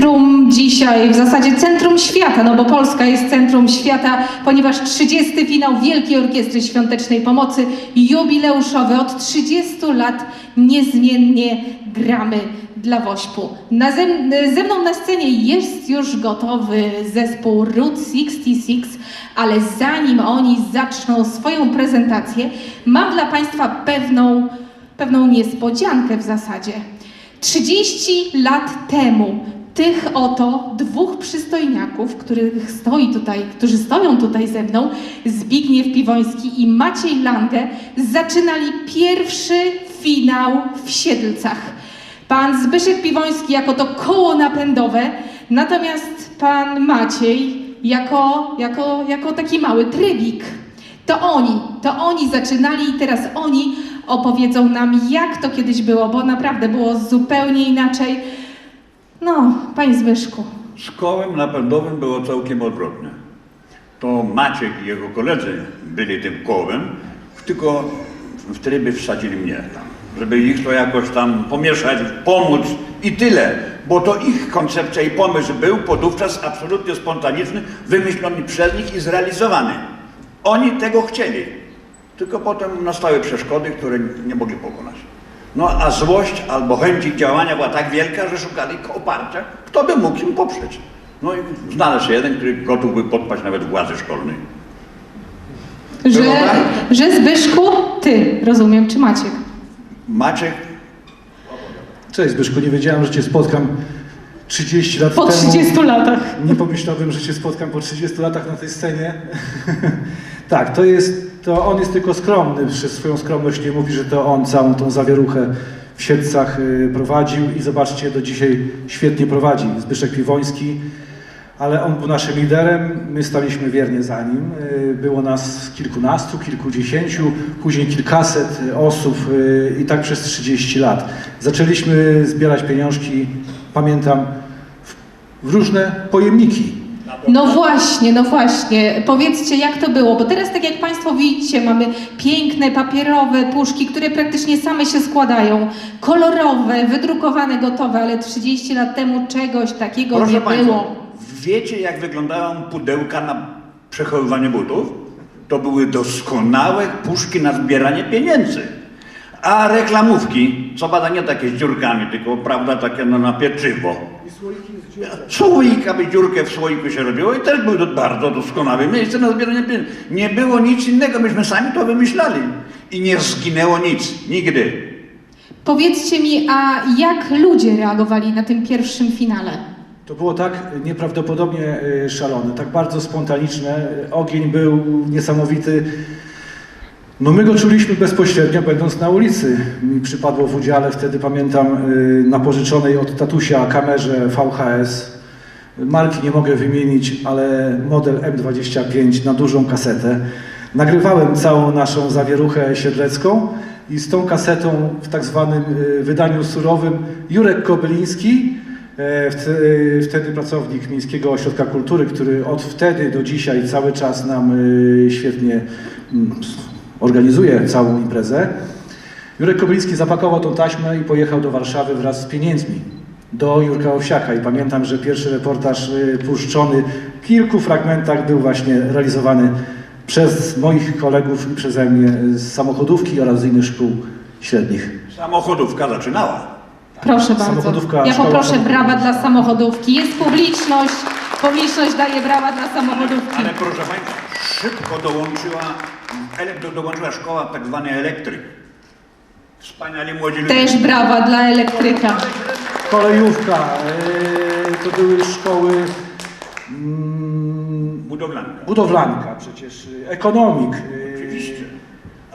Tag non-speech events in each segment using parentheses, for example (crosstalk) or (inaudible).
centrum dzisiaj, w zasadzie centrum świata, no bo Polska jest centrum świata, ponieważ 30. finał Wielkiej Orkiestry Świątecznej Pomocy, jubileuszowy, od 30 lat niezmiennie gramy dla Wośpu. Na ze, ze mną na scenie jest już gotowy zespół Route 66, ale zanim oni zaczną swoją prezentację, mam dla Państwa pewną, pewną niespodziankę w zasadzie. 30 lat temu tych oto dwóch przystojniaków, których stoi tutaj, którzy stoją tutaj ze mną, Zbigniew Piwoński i Maciej Lange, zaczynali pierwszy finał w Siedlcach. Pan Zbyszek Piwoński jako to koło napędowe, natomiast pan Maciej jako, jako, jako taki mały trybik. To oni, to oni zaczynali i teraz oni opowiedzą nam, jak to kiedyś było, bo naprawdę było zupełnie inaczej. No, panie Zbyszku. Kołem napędowym było całkiem odwrotnie. To Maciek i jego koledzy byli tym kołem, tylko w tryby wsadzili mnie tam, żeby ich to jakoś tam pomieszać, pomóc i tyle. Bo to ich koncepcja i pomysł był podówczas absolutnie spontaniczny, wymyślony przez nich i zrealizowany. Oni tego chcieli, tylko potem nastały przeszkody, które nie mogli pokonać. No a złość albo chęć ich działania była tak wielka, że szukali oparcia, kto by mógł im poprzeć. No i znalazł się jeden, który gotów był podpaść nawet władzy szkolnej. Że, tak? że Zbyszku, ty, rozumiem, czy Maciek? Maciek Cześć Zbyszku, nie wiedziałem, że Cię spotkam 30 lat Po temu. 30 latach. Nie pomyślałbym, że Cię spotkam po 30 latach na tej scenie. (laughs) tak, to jest, to on jest tylko skromny, przez swoją skromność nie mówi, że to on całą tą zawieruchę w Siedlcach y, prowadził i zobaczcie, do dzisiaj świetnie prowadzi. Zbyszek Piwoński, ale on był naszym liderem, my staliśmy wiernie za nim. Y, Było nas kilkunastu, kilkudziesięciu, później kilkaset y, osób i tak przez 30 lat. Zaczęliśmy zbierać pieniążki, pamiętam, w różne pojemniki. No właśnie, no właśnie. Powiedzcie, jak to było, bo teraz, tak jak Państwo widzicie, mamy piękne, papierowe puszki, które praktycznie same się składają, kolorowe, wydrukowane, gotowe, ale 30 lat temu czegoś takiego Proszę nie Państwa, było. wiecie jak wyglądają pudełka na przechowywanie butów? To były doskonałe puszki na zbieranie pieniędzy. A reklamówki, co bada nie takie z dziurkami, tylko prawda takie no, na pieczywo. Słoik, aby dziurkę w słoiku się robiło i też było to bardzo doskonałe miejsce na zbieranie pieniędzy. Nie było nic innego, myśmy sami to wymyślali. I nie zginęło nic, nigdy. Powiedzcie mi, a jak ludzie reagowali na tym pierwszym finale? To było tak nieprawdopodobnie y, szalone, tak bardzo spontaniczne. Ogień był niesamowity. No my go czuliśmy bezpośrednio, będąc na ulicy. Mi przypadło w udziale wtedy, pamiętam, y, na pożyczonej od tatusia kamerze VHS. Marki nie mogę wymienić, ale model M25 na dużą kasetę. Nagrywałem całą naszą zawieruchę siedlecką i z tą kasetą w tak zwanym y, wydaniu surowym Jurek Kobyliński, e, e, wtedy pracownik Miejskiego Ośrodka Kultury, który od wtedy do dzisiaj cały czas nam y, świetnie mm, organizuje całą imprezę. Jurek Kobyliński zapakował tą taśmę i pojechał do Warszawy wraz z pieniędzmi do Jurka Owsiaka i pamiętam, że pierwszy reportaż y, puszczony w kilku fragmentach był właśnie realizowany przez moich kolegów i przeze mnie z samochodówki oraz z innych szkół średnich. Samochodówka zaczynała. Proszę bardzo. Samochodówka, Ja poproszę brawa dla samochodówki. Jest publiczność. Publiczność daje brawa dla samochodówki. Ale proszę Państwa, szybko dołączyła, ele- do- dołączyła szkoła tak zwany elektryk. Wspaniali młodzi ludzie. Też brawa dla elektryka. Kolejówka, y, to były szkoły mm, Budowlanka. budowlanka przecież, y, ekonomik. y, Oczywiście.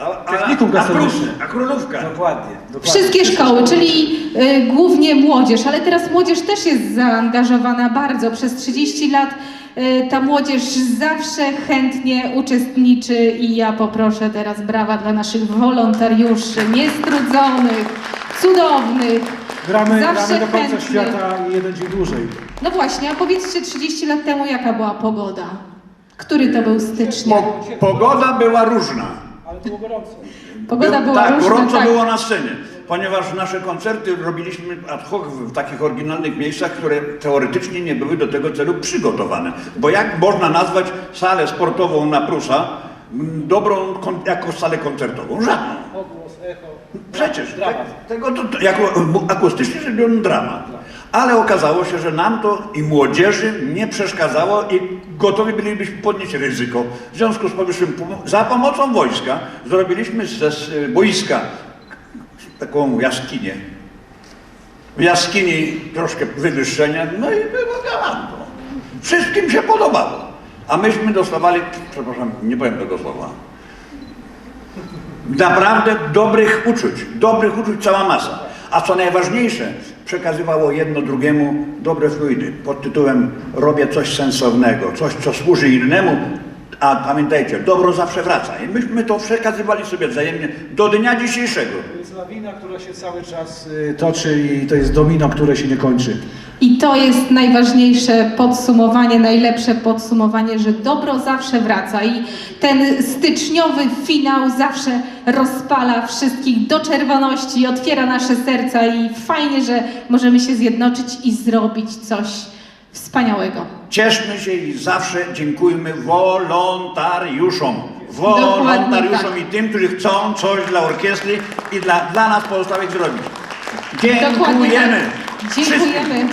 A, Technikum a, gastronomiczne. A królówka. Dokładnie, dokładnie. Wszystkie szkoły, czyli y, głównie młodzież, ale teraz młodzież też jest zaangażowana bardzo. Przez 30 lat y, ta młodzież zawsze chętnie uczestniczy i ja poproszę teraz brawa dla naszych wolontariuszy, niestrudzonych, cudownych. Gramy, zawsze gramy do końca chętnych. świata i jeden dzień dłużej. No właśnie, a powiedzcie 30 lat temu jaka była pogoda? Który to był stycznia? Po, pogoda była różna. Było gorąco. Pogoda Był- była tak, różna. gorąco tak. było na scenie. ponieważ nasze koncerty robiliśmy ad hoc w takich oryginalnych miejscach, które teoretycznie nie były do tego celu przygotowane. Bo jak można nazwać salę sportową na Prusa dobrą kon- jako salę koncertową? Żadną. Odgłos, echo. Przecież, te, tego to, to jako akustycznie rzecz biorąc dramat. Ale okazało się, że nam to i młodzieży nie przeszkadzało i gotowi bylibyśmy podnieść ryzyko. W związku z powyższym za pomocą wojska zrobiliśmy ze z boiska taką jaskinię. W jaskini troszkę wywyższenia, no i było galanto. Wszystkim się podobało. A myśmy dostawali, przepraszam, nie powiem tego słowa, naprawdę dobrych uczuć, dobrych uczuć cała masa. A co najważniejsze, przekazywało jedno drugiemu dobre fluidy pod tytułem robię coś sensownego, coś co służy innemu, a pamiętajcie, dobro zawsze wraca. I myśmy to przekazywali sobie wzajemnie do dnia dzisiejszego. To jest lawina, która się cały czas y, toczy i to jest domino, które się nie kończy. I to jest najważniejsze podsumowanie, najlepsze podsumowanie, że dobro zawsze wraca i ten styczniowy finał zawsze rozpala wszystkich do czerwoności, otwiera nasze serca i fajnie, że możemy się zjednoczyć i zrobić coś wspaniałego. Cieszmy się i zawsze dziękujmy wolontariuszom. Wolontariuszom tak. i tym, którzy chcą coś dla orkiestry i dla, dla nas pozostałych zrobić. Dziękujemy. tak. Dziękujemy.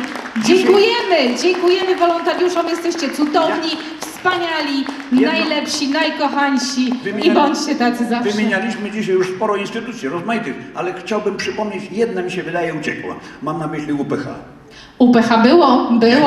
Dziękujemy. Dziękujemy wolontariuszom. Jesteście cudowni, wspaniali, Jedno- najlepsi, najkochańsi i Wymieniali- bądźcie tacy zawsze. Wymienialiśmy dzisiaj już sporo instytucji rozmaitych, ale chciałbym przypomnieć, jedna mi się wydaje uciekła. Mam na myśli UPH. UPH było, było.